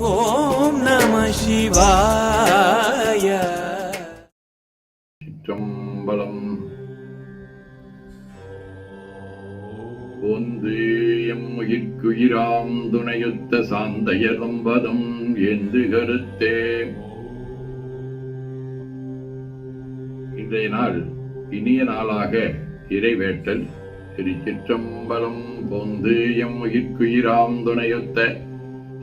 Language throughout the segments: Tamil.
ஓம் நம சிவாய. சிற்றம்பலம். ஒன்று உயிர்க்குயிராம் துணையுத்த சாந்தையலம்பதம் என்று கருத்தே. இன்றைய நாள் இனிய நாளாக இறைவேட்டல். திருச்சிற்றம்பலம். பொந்து எம் உயிர்க்குயிராம் துணையொத்த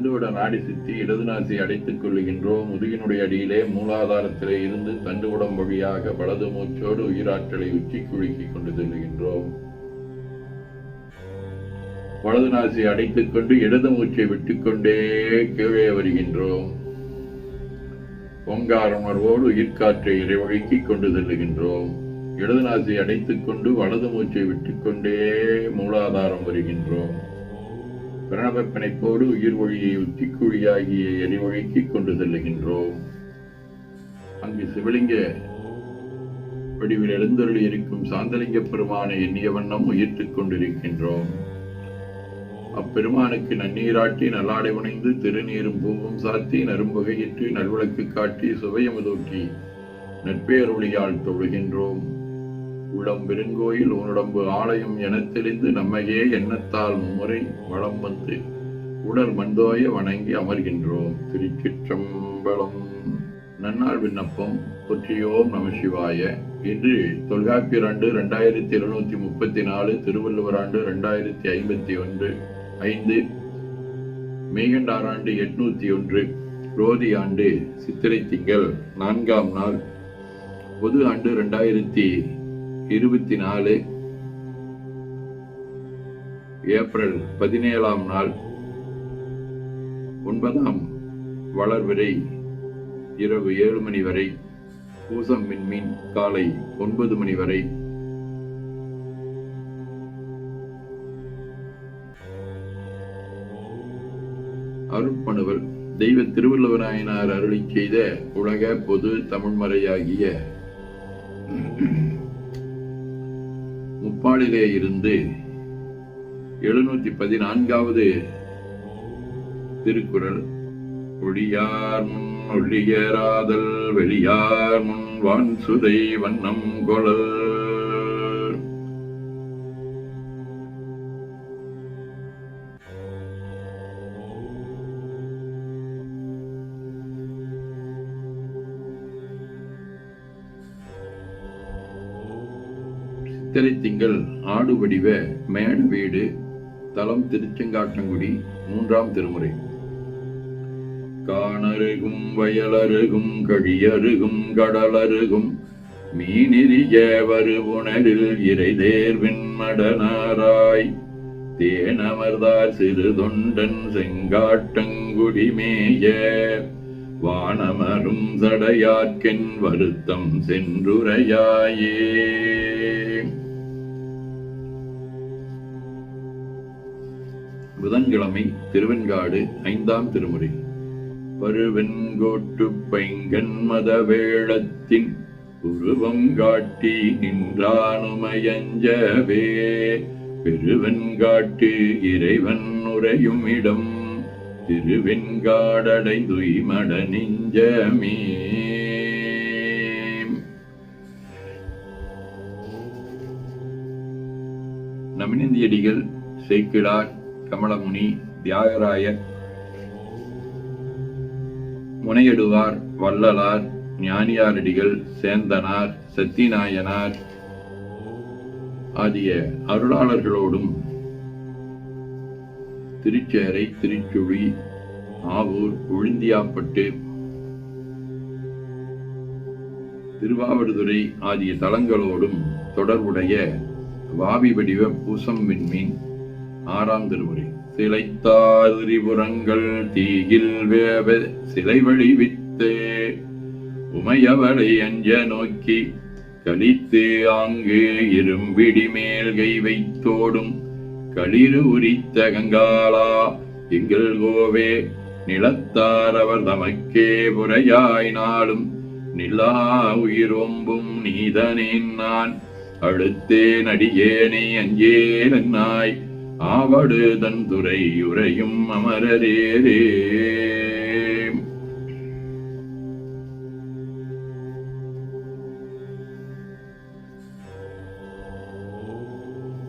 தண்டுவிட நாடி சுற்றி இடது நாசி அடைத்துக் கொள்ளுகின்றோம் முதுகினுடைய அடியிலே மூலாதாரத்திலே இருந்து தண்டுவிடம் வழியாக வலது மூச்சோடு உயிராற்றலை உச்சி குழுக்கிக் கொண்டு செல்லுகின்றோம். வலது நாசி அடைத்துக் கொண்டு இடது மூச்சை விட்டுக்கொண்டே கீழே வருகின்றோம். ஓங்கார உணர்வோடு உயிர்காற்றை இறைவழுக்கிக் கொண்டு செல்லுகின்றோம். இடது நாசி அடைத்துக் கொண்டு வலது மூச்சை விட்டுக்கொண்டே மூலாதாரம் வருகின்றோம். பிரணவ பிணைப்போடு உயிர் ஒளியை உச்சிக்குழியாகிய எரிவொழிக்கு கொண்டு செல்லுகின்றோம். அங்கு சிவலிங்க வடிவில் எழுந்தருளி இருக்கும் சாந்தலிங்க பெருமானை எண்ணிய வண்ணம் உயிர்த்துக் கொண்டிருக்கின்றோம். அப்பெருமானுக்கு நன்னீராட்டி நல்லாடை உணைந்து திருநீரும் பூவும் சாத்தி நரும்புகையிட்டு நல்விளக்கு காட்டி சுவையமுதூட்டி நட்பேரொழியால் தொழுகின்றோம். உளம் பெருங்கோயில் உன்னுடம்பு ஆலயம் என தெரிந்து நம்மையே எண்ணத்தால் மும்முறை வளம் வந்து உடல் மண்டோய வணங்கி அமர்கின்றோம். திருச்சிற்றம்பலம். நன்னாள் விண்ணப்பம். பொற்றியோம் நம சிவாய. இன்று தொல்காப்பியர் ஆண்டு ரெண்டாயிரத்தி இருநூத்தி முப்பத்தி நாலு திருவள்ளுவர் ஆண்டு ரெண்டாயிரத்தி ஐம்பத்தி ஒன்று ஐந்து மெய்கண்டார் ஆண்டு எட்நூத்தி ஒன்று ரோதி ஆண்டு சித்திரை திங்கள் நான்காம் நாள் பொது ஆண்டு ரெண்டாயிரத்தி இருபத்தி நாலு ஏப்ரல் பதினேழாம் நாள் ஒன்பதாம் வளர்விரை இரவு ஏழு மணி வரை பூசம் விண்மீன் காலை ஒன்பது மணி வரை. அருட்பணுவர் தெய்வ திருவள்ளுவராயனார் அருளி செய்த உலக பொது தமிழ்மறையாகிய முப்பாடிலே இருந்து எழுநூத்தி பதினான்காவது திருக்குறள். ஒளியார் முன் ஒளியராதல் வெளியார் முன் வான் சுதை வண்ணம் கொளல். சித்திரை திங்கள் ஆடு வடிவ மேடு வீடு தலம் திருச்செங்காட்டங்குடி மூன்றாம் திருமுறை. காணருகும் வயலருகும் கழியருகும் கடலருகும் மீனிரிய வருவுணரில் இறை தேர்வின் மடனாராய் தேனமர்தார் சிறு தொண்டன் செங்காட்டங்குடிமேய வானமரும் சடையார்க்கென் வருத்தம் சென்றுரையாயே. புதன்கிழமை திருவெண்காடு ஐந்தாம் திருமுறை. பருவெண்கோட்டு பைங்கன் மதவேளத்தின் உருவம் காட்டி நின்றானுமயஞ்சவே. பெருவெண்காட்டு இறைவன் உரையும் இடம் திருவெண்காடடைந்துய்மட நெஞ்சமே நமினந்தியடிகள் சேக்கிழார் கமலமுனி தியாகராயர். முனையடுவார் வள்ளலார் ஞானியாரடிகள் சேந்தனார் சத்திநாயனார் ஆகிய அருளாளர்களோடும் திருச்சேரை திருச்சுழி ஆவூர் உழுந்தியாப்பட்டு திருவாவடுதுறை ஆகிய தலங்களோடும் தொடர்புடைய வாவி வடிவ பூசம் விண்மீன். ஆறாம் திருமுறை. சிலைத்தாதிரிபுறங்கள் தீயில் வேவ சிலை வழிவித்தே. உமையவளை அஞ்ச நோக்கி கலித்து ஆங்கு இரும்பிடி மேல் கை வைத்தோடும் களிறு உரித்த கங்காளா எங்கள் கோவே நிலத்தார் அவர் தமக்கே புறையாய் நாளும் நிலா உயிரோம்பும் நீதனேன் நான். அழுத்தேன் அடியேனை அஞ்சேன் நாய் ஆவடு தந்துரை உரையும் அமரரேரே.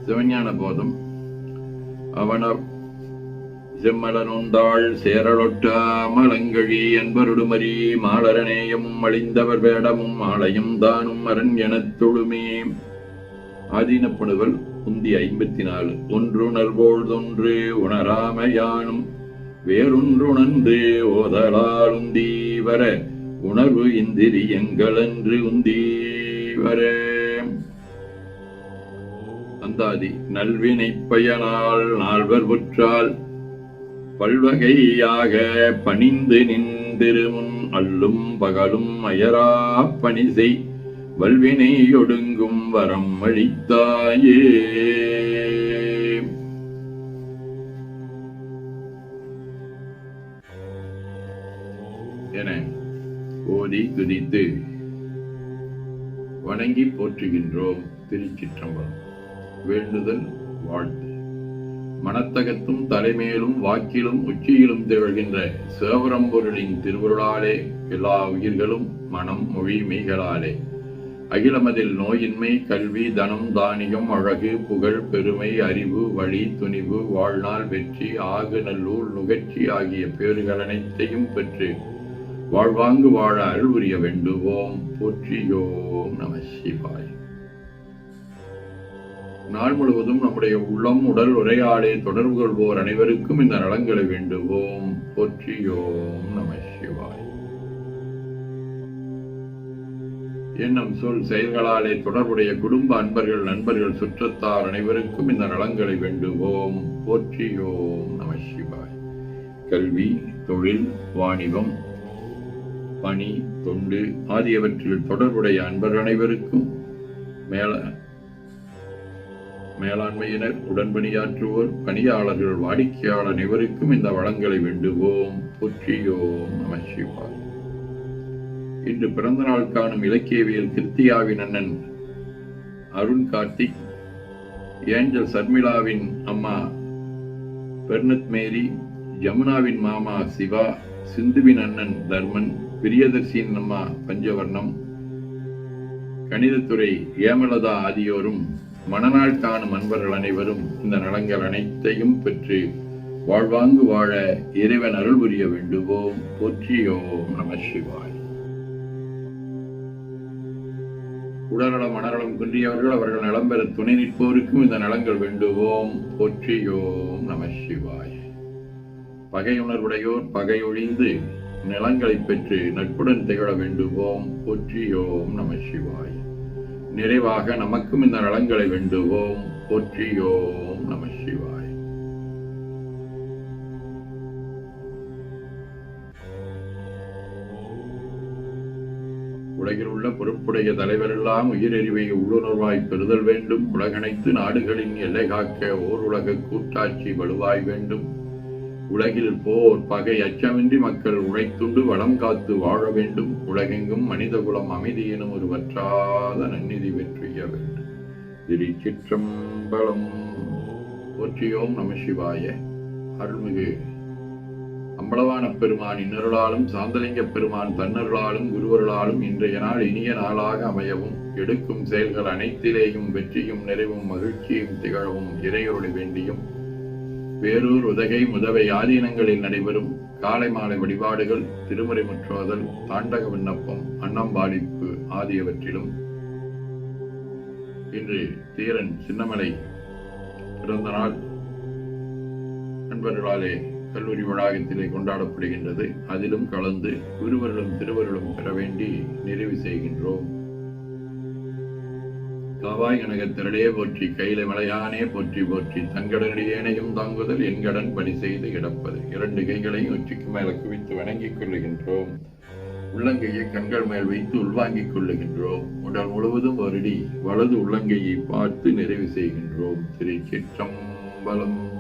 சிவஞான போதம் அவன செம்மலனுந்தாள் சேரலொட்டாமலங்கழி என்பருடுமரி மாலரநேயமும் அழிந்தவர் வேடமும் ஆலயம் தானும் அரண் எனத் தொழுமே ஆதீனப்படுவல் உந்தி ஐம்பத்தி நாலு ஒன்றுணர்வோழ்தொன்று உணராமையானும் வேறொன்றுணர்ந்து ஓதலால் உந்தி வர உணர்வு இந்திரியங்களன்று உந்தி வர அந்தாதி நல்வினை பயனால் நால்வர் புற்றால் பல்வகையாக பணிந்து நின்றிருமுன் அல்லும் பகலும் அயரா பணி செய் வல்வினை ஒடுங்கும் வரம் அளித்தாயே என ஓதி துதித்து வணங்கி போற்றுகின்றோம் திருச்சிற்றம்பலம். வேண்டுதல் வாழ்த்து. மனத்தகத்தும் தலைமையிலும் வாக்கிலும் உச்சியிலும் திகழ்கின்ற சிவபரம்பொருளின் திருவுருளாலே எல்லா உயிர்களும் மனம் மொழி மெய்களாலே. அகிலமதில் நோயின்மை கல்வி தனம் தானியம் அழகு புகழ் பெருமை அறிவு வழி துணிவு வாழ்நாள் வெற்றி ஆகு நல்லூர் நுகர்ச்சி ஆகிய பேறுகள் அனைத்தையும் பெற்று வாழ்வாங்கு வாழ அருள் உரிய வேண்டுவோம். போற்றியோம் நம சிவாய். நாள் முழுவதும் நம்முடைய உள்ளம் உடல் உரையாடே தொடர்பு கொள்வோர் அனைவருக்கும் இந்த நலங்களை வேண்டுவோம். போற்றியோம் நம எண்ணம் சொல் செயல்களாலே தொடர்புடைய குடும்ப அன்பர்கள் நண்பர்கள் சுற்றத்தார் அனைவருக்கும் இந்த நலங்களை வேண்டுவோம். போற்றியோம் நம சிவாய். கல்வி தொழில் வாணிபம் பணி தொண்டு ஆகியவற்றில் தொடர்புடைய அன்பர் அனைவருக்கும் மேல மேலாண்மையினர் உடன்பணியாற்றுவோர் பணியாளர்கள் வாடிக்கையாளர் அனைவருக்கும் இந்த வளங்களை வேண்டுவோம். போற்றியோம் நம சிவாய். இன்று பிறந்த நாள் காணும் இலக்கியவியல் கிருத்தியாவின் அண்ணன் அருண் கார்த்திக் ஏஞ்சல் சர்மிளாவின் அம்மா பெர்னத் மேரி ஜமுனாவின் மாமா சிவா சிந்துவின் அண்ணன் தர்மன் பிரியதர்சியின் அம்மா பஞ்சவர்ணம் கணிதத்துறை ஏமலதா ஆகியோரும் மணநாள் காணும் அன்பர்கள் அனைவரும் இந்த நலங்கள் அனைத்தையும் பெற்று வாழ்வாங்கு வாழ இறைவன் அருள் புரிய வேண்டுவோம். போற்றியோம் நம சிவாய். உடல்நலம் மனநலம் குன்றியவர்கள் அவர்கள் நலம் பெற துணை நிற்போருக்கும் இந்த நலங்கள் வேண்டுவோம். போற்றியோம் நம சிவாய். பகையுணர்வுடையோர் பகையொழிந்து நிலங்களை பெற்று நட்புடன் திகழ வேண்டுவோம். போற்றியோம் நம சிவாய். நிறைவாக நமக்கும் இந்த நலங்களை வேண்டுவோம். போற்றியோம் நம உலகில் உள்ள பொறுப்புடைய தலைவரெல்லாம் உயிரறிவை உள்ளுணர்வாய் பெறுதல் வேண்டும். உலகனைத்து நாடுகளின் எல்லை காக்க ஓர் உலக கூட்டாட்சி வலுவாய் வேண்டும். உலகில் போர் பகை அச்சமின்றி மக்கள் உழைத்துண்டு வளம் காத்து வாழ வேண்டும். உலகெங்கும் மனிதகுலம் அமைதி எனும் ஒரு வற்றாத நன்னிதி வெற்றிய வேண்டும். திருச்சிற்றம்பலம். போற்றியோம் நம சிவாய. அருள்மிகு அம்பளவான பெருமான் இன்னருளாலும் சாந்தலிங்க பெருமான் தன்னருளாலும் குருவருளாலும் இன்றைய நாள் இனிய நாளாக அமையவும் எடுக்கும் செயல்கள் அனைத்திலேயும் வெற்றியும் நிறைவும் மகிழ்ச்சியும் திகழவும் இறையொருளை வேண்டியும். வேரூர் உதகை முதவை ஆதீனங்களில் நடைபெறும் காலை மாலை வழிபாடுகள் திருமுறை முற்றோதல் தாண்டக விண்ணப்பம் அன்னம்பாடிப்பு ஆகியவற்றிலும். இன்று தீரன் சின்னமலை பிறந்த நாள் நண்பர்களாலே கல்லூரி வளாகத்திலே கொண்டாடப்படுகின்றது. அதிலும் கலந்து குருவர்களும் திருவர்களும் பெற வேண்டி நிறைவு செய்கின்றோம். காவாய் கனகத்திரளே போற்றி கையில மலையானே போற்றி போற்றி தங்கடனடியேனையும் தாங்குதல் என்கடன் பணி செய்து கிடப்பது. இரண்டு கைகளையும் உச்சிக்கு மேல குவித்து வணங்கிக் கொள்ளுகின்றோம். உள்ளங்கையை கண்கள் மேல் வைத்து உள்வாங்கிக் கொள்ளுகின்றோம். உடல் முழுவதும் வருடி வலது உள்ளங்கையை பார்த்து நிறைவு செய்கின்றோம். திருச்சிற்றம்பலம்